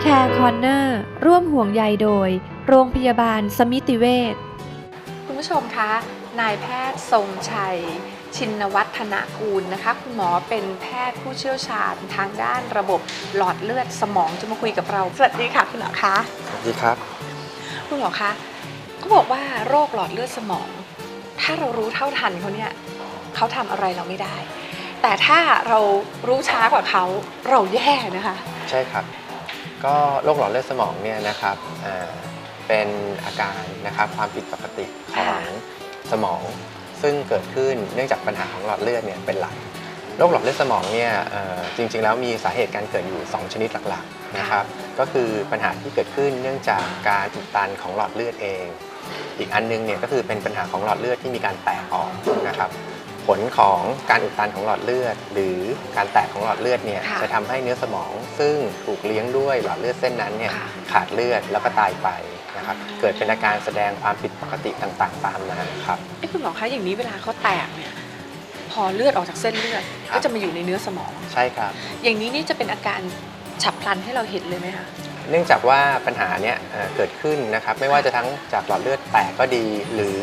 แคร์คอนเนอร์ร่วมห่วงใยโดย โรงพยาบาลสมิติเวชคุณผู้ชมคะ นายแพทย์ทรงชัย ชินวัฒนากูลนะคะ คุณหมอเป็นแพทย์ผู้เชี่ยวชาญทางด้านระบบหลอดเลือดสมองจะมาคุยกับเรา สวัสดีค่ะคุณหมอคะสวัสดีครับ คุณหมอคะเขาบอกว่าโรคหลอดเลือดสมอง ถ้าเรารู้เท่าทันเขาเนี่ยเขาทำอะไรเราไม่ได้ แต่ถ้าเรารู้ช้ากว่าเขาเราแย่นะคะ ใช่ครับ ก็โรคหลอดเลือดสมองเนี่ยนะครับอ่าเป็นอาการนะครับความผิดปกติของสมอง ซึ่งเกิดขึ้นเนื่องจากปัญหาของหลอดเลือดเนี่ยเป็นหลักโรคหลอดเลือดสมองเนี่ยเอ่อจริงๆ แล้วมีสาเหตุการเกิดอยู่ 2 ชนิดหลักๆนะครับก็คือปัญหาที่เกิดขึ้นเนื่องจากการอุดตันของหลอดเลือดเอง อีกอันนึงเนี่ยก็คือเป็นปัญหาของหลอดเลือดที่มีการแตกออกนะครับ ผลของการอุดตันของหลอดเลือด หรือการแตกของหลอดเลือดเนี่ยค่ะจะทำให้เนื้อสมอง ซึ่งถูกเลี้ยงด้วยหลอดเลือดเส้นนั้นเนี่ยค่ะขาดเลือดแล้วก็ตายไปนะครับอืมเกิดเป็นอาการแสดงความผิดปกติต่างๆ ตามมาครับ เอ้คุณหมอคะอย่างนี้เวลาเขาแตกเนี่ยพอเลือดออกจากเส้นเลือดครับ ก็จะมาอยู่ในเนื้อสมอง ใช่ครับ อย่างนี้นี่จะเป็นอาการฉับพลันให้เราเห็นเลยไหมคะ เนื่องจากว่าปัญหาเนี้ยเอ่อเกิดขึ้นนะครับไม่ว่าจะทั้งจากหลอดเลือดแตกก็ดี หรือ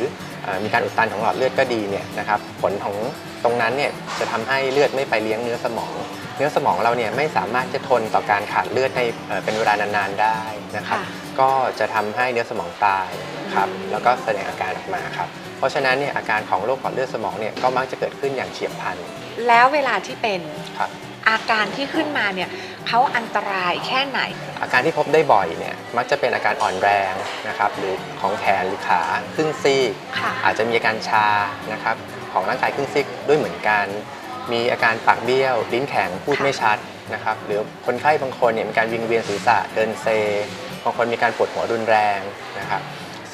เอ่อมีการอุดตันของหลอดเลือดก็ดีเนี่ยนะครับผลของตรงนั้นเนี่ยจะทำให้เลือดไม่ไปเลี้ยงเนื้อสมอง เนื้อสมองเราเนี่ยไม่สามารถจะทนต่อการขาดเลือดในเอ่อเป็นเวลานานๆได้นะครับค่ะก็จะทำให้เนื้อสมองตายครับอืมแล้วก็แสดงอาการออกมาครับเพราะฉะนั้นเนี่ยอาการของโรคหลอดเลือดสมองเนี่ยก็มักจะเกิดขึ้นอย่างเฉียบพลันแล้วเวลาที่เป็นครับ อาการที่ขึ้นมาเนี่ยเขาอันตรายแค่ไหน อาการที่พบได้บ่อยเนี่ยมักจะเป็นอาการอ่อนแรงนะครับหรือของแขนหรือขาครึ่งซีกค่ะ อาจจะมีอาการชานะครับของร่างกายครึ่งซีกด้วยเหมือนกัน มีอาการปากเบี้ยว ลิ้นแข็งพูดค่ะไม่ชัดนะครับหรือคนไข้บางคนเนี่ยมีการวิงเวียนศีรษะเดินเซบางคนมีการปวดหัวรุนแรงนะครับ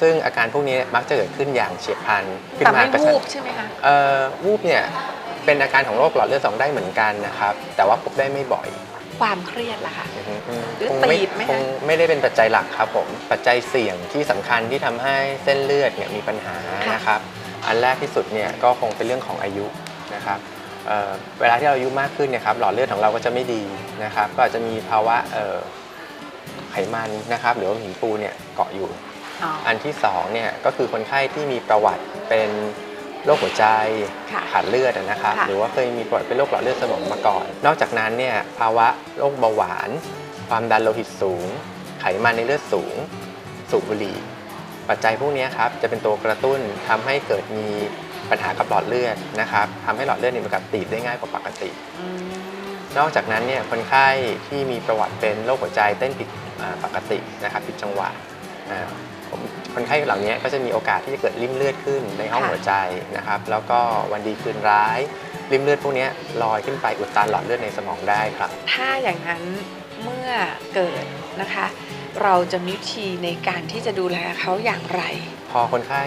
ซึ่งอาการพวกนี้มักจะเกิดขึ้นอย่างเฉียบพลันขึ้นแต่มาไม่กระชัวูนบใช่ไหมคะ เอ่อวูบเนี่ย เป็นอาการของโรคหลอดเลือดสมองได้เหมือนกันนะครับ แต่ว่าพบได้ไม่บ่อยความเครียดล่ะคะอือฮึอืมหรือคงไม่ตีบไหมคะคงไม่ได้เป็นปัจจัยหลักครับผมปัจจัยเสี่ยงที่สำคัญที่ทำให้เส้นเลือดเนี่ยมีปัญหานะครับ อันแรกที่สุดเนี่ยก็คงเป็นเรื่องของอายุนะครับเอ่อเวลาที่เราอายุมากขึ้นเนี่ยครับหลอดเลือดของเราก็จะไม่ดีนะครับ ก็อาจจะมีภาวะเอ่อไขมันนะครับหรือว่าหินปูนเนี่ยเกาะอยู่อ๋ออันที่สองเนี่ยก็คือคนไข้ที่มีประวัติเป็น โรคหัวใจค่ะขาดเลือดนะครับค่ะหรือว่าเคยมีประวัติเป็นโรคหลอดเลือดสมองมาก่อน นอกจากนั้นเนี่ยภาวะโรคเบาหวาน ความดันโลหิตสูง ไขมันในเลือดสูง สูบบุหรี่ ปัจจัยพวกนี้ครับจะเป็นตัวกระตุ้นทำให้เกิดมีปัญหากับหลอดเลือดนะครับทำให้หลอดเลือดเนี่ยมีการตีบได้ง่ายกว่าปกติอืมนอกจากนั้นเนี่ยคนไข้ที่มีประวัติเป็นโรคหัวใจเต้นผิดอ่าปกตินะครับผิดจังหวะอ่าผม คนไข้เหล่านี้ก็จะมีโอกาสที่จะเกิดริ่มเลือดขึ้นในห้องค่ะหัวใจนะครับ แล้วก็วันดีคืนร้ายริ่มเลือดพวกนี้ลอยขึ้นไปอุดตันหลอดเลือดในสมองได้ครับ ถ้าอย่างนั้นเมื่อเกิดนะคะ เราจะมีวิธีในการที่จะดูแลเขาอย่างไร พอคนไข้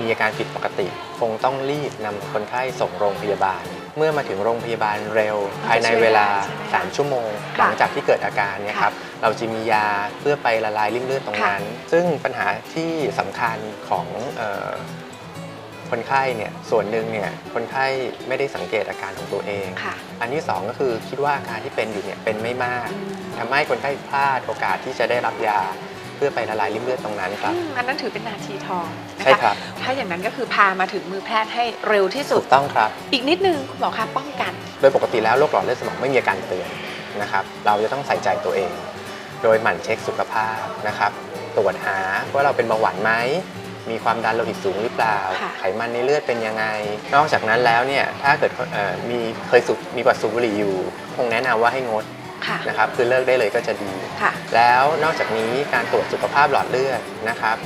มีอาการผิดปกติ คงต้องรีบนำคนไข้ส่งโรงพยาบาล เมื่อมาถึงโรงพยาบาลเร็ว ภายในเวลาใช่ไหมคะ3ชั่วโมงค่ะหลังจากที่เกิดอาการเนี่ยครับเราจะมียาเพื่อไปละลายริ่มเลือดตรงนั้น ซึ่งปัญหาที่สำคัญของเอ่อคนไข้เนี่ยส่วนหนึ่งเนี่ยคนไข้ไม่ได้สังเกตอาการของตัวเองค่ะอันที่สองก็คือคิดว่าอาการที่เป็นอยู่เนี่ยเป็นไม่มากอืมทำให้คนไข้พลาดโอกาสที่จะได้รับยา เพื่อไปละลายริ่มเลือดตรงนั้นครับ อืมอันนั้นถือเป็นนาทีทองนะใช่คะครับถ้าอย่างนั้นก็คือพามาถึงมือแพทย์ให้เร็วที่สุถูด กต้องครับ อีกนิดนึงคุณหมอคะป้องกัน โดยปกติแล้วโรคหลอดเลือดสมองไม่มีอาการเตือนนะครับ เราจะต้องใส่ใจตัวเอง โดยหมั่นเช็คสุขภาพนะครับ ตรวจหาว่าเราเป็นเบาหวานไหม มีความดันโลหิตสูงหรือเปล่า ค่ะ ไขมันในเลือดเป็นยังไง นอกจากนั้นแล้วเนี่ย ถ้าเกิดเอ่อมีเคยสูบมีประวัติสูบบุหรี่อยู่ คงแนะนำว่าให้งด ค่ะนะครับคือเลิกได้เลยก็จะดี ค่ะ แล้วนอกจากนี้การตรวจสุขภาพหลอดเลือดนะครับ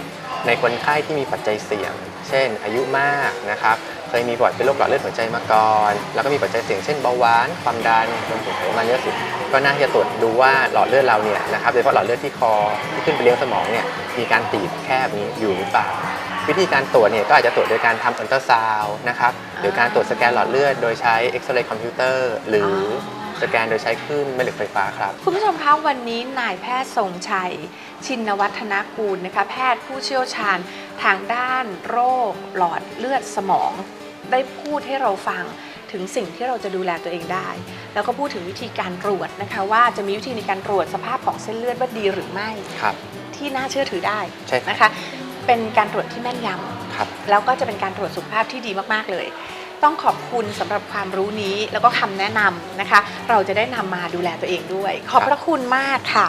ในคนไข้ที่มีปัจจัยเสี่ยง เช่น อายุมากนะครับเคยมีประวัติเป็นโรคหลอดเลือดหัวใจมาก่อน แล้วก็มีปัจจัยเสี่ยงเช่นเบาหวาน ความดันรวมถึงไขมันเยอะสุดก็น่าจะตรวจดูว่าหลอดเลือดเราเนี่ยนะครับโดยเฉพาะหลอดเลือดที่คอที่ขึ้นไปเลี้ยงสมองเนี่ยมีการตีบแคบนี้อยู่หรือเปล่า วิธีการตรวจเนี่ยก็อาจจะตรวจโดยการทำอัลตราซาวน์นะครับหรือการตรวจสแกนหลอดเลือดโดยใช้เอ็กซเรย์คอมพิวเตอร์หรือสแกนโดยใช้คลื่นแม่เหล็กไฟฟ้าครับ คุณผู้ชมคะวันนี้นายแพทย์ทรงชัย ชินวัฒนากูลนะคะ แพทย์ผู้เชี่ยวชาญทางด้านโรค หลอดเลือดสมอง ได้พูดให้เราฟังถึงสิ่งที่เราจะดูแลตัวเองได้ แล้วก็พูดถึงวิธีการตรวจนะคะ ว่าจะมีวิธีในการตรวจสภาพของเส้นเลือดว่าดีหรือไม่ครับที่น่าเชื่อถือได้ใช่ครับนะคะ เป็นการตรวจที่แม่นยำครับ แล้วก็จะเป็นการตรวจสุขภาพที่ดีมากๆเลย ต้องขอบคุณสำหรับความรู้นี้แล้วก็คำแนะนำนะคะ เราจะได้นำมาดูแลตัวเองด้วย ขอบพระคุณมากค่ะ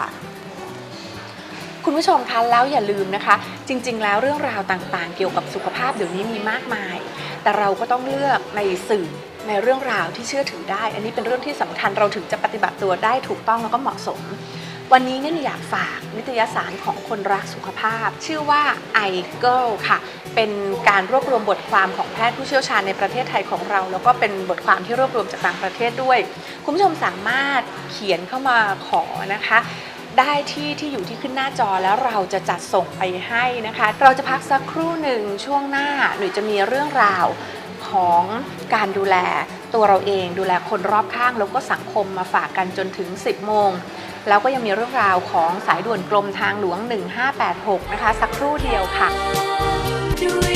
คุณผู้ชมคะแล้วอย่าลืมนะคะ จริง ๆ แล้วเรื่องราวต่างๆ เกี่ยวกับสุขภาพเดี๋ยวนี้มีมากมาย แต่เราก็ต้องเลือกในสื่อในเรื่องราวที่เชื่อถือได้ อันนี้เป็นเรื่องที่สำคัญเราถึงจะปฏิบัติตัวได้ถูกต้องแล้วก็เหมาะสม วันนี้เนี่ยอยากฝากนิตยสารของคนรักสุขภาพ ชื่อว่า i g i r l ค่ะ เป็นการรวบรวมบทความของแพทย์ผู้เชี่ยวชาญในประเทศไทยของเรา แล้วก็เป็นบทความที่รวบรวมจากต่างประเทศด้วย คุณผู้ชมสามารถเขียนเข้ามาขอนะคะได้ที่ที่อยู่ที่ขึ้นหน้าจอแล้วเราจะจัดส่งไปให้นะคะ เราจะพักสักครู่หนึ่งช่วงหน้าหนูจะมีเรื่องราวของการดูแลตัวเราเอง ดูแลคนรอบข้างแล้วก็สังคมมาฝากกันจนถึง 10 โมง แล้วก็ยังมีเรื่องราวของสายด่วนกรมทางหลวง 1586 นะคะ สักครู่เดียวค่ะ ด้วย